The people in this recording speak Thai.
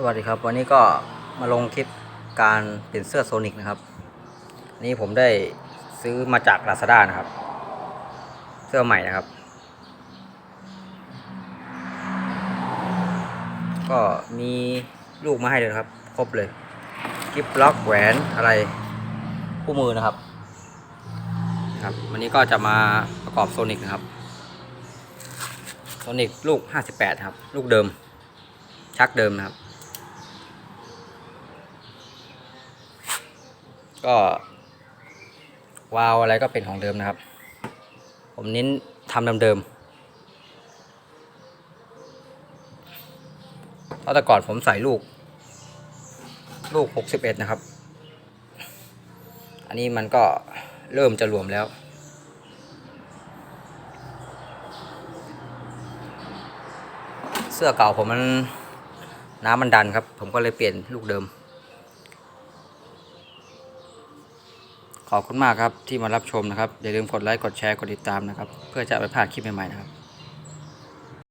สวัสดีครับ วันนี้ก็มาลงคลิปการเปลี่ยนเสื้อโซนิกนะครับนนี่ผมได้ซื้อมาจาก Lazada นะครับ เสื้อใหม่นะครับ ก็มีลูกมาให้เลยครับ ครบเลยกิฟล็อกแหวนอะไรคู่มือนะครับครับ วันนี้ก็จะมาประกอบโซนิกนะครับโซนิกลูก 58 ครับ ลูกเดิม ชักเดิมนะครับ ก็ วาวอะไรก็เป็นของเดิมนะครับ ผมเน้นทำเดิมๆเพราะแต่ก่อนผมใส่ลูก ลูก 61 นะครับ อันนี้มันก็เริ่มจะรวมแล้วเสื้อเก่าผมมันน้ำมันดันครับ ผมก็เลยเปลี่ยนลูกเดิม ขอบคุณมากครับที่มารับชมนะครับ อย่าลืมกดไลค์ กดแชร์ กดติดตามนะครับ เพื่อจะไม่พลาดคลิปใหม่ๆนะครับ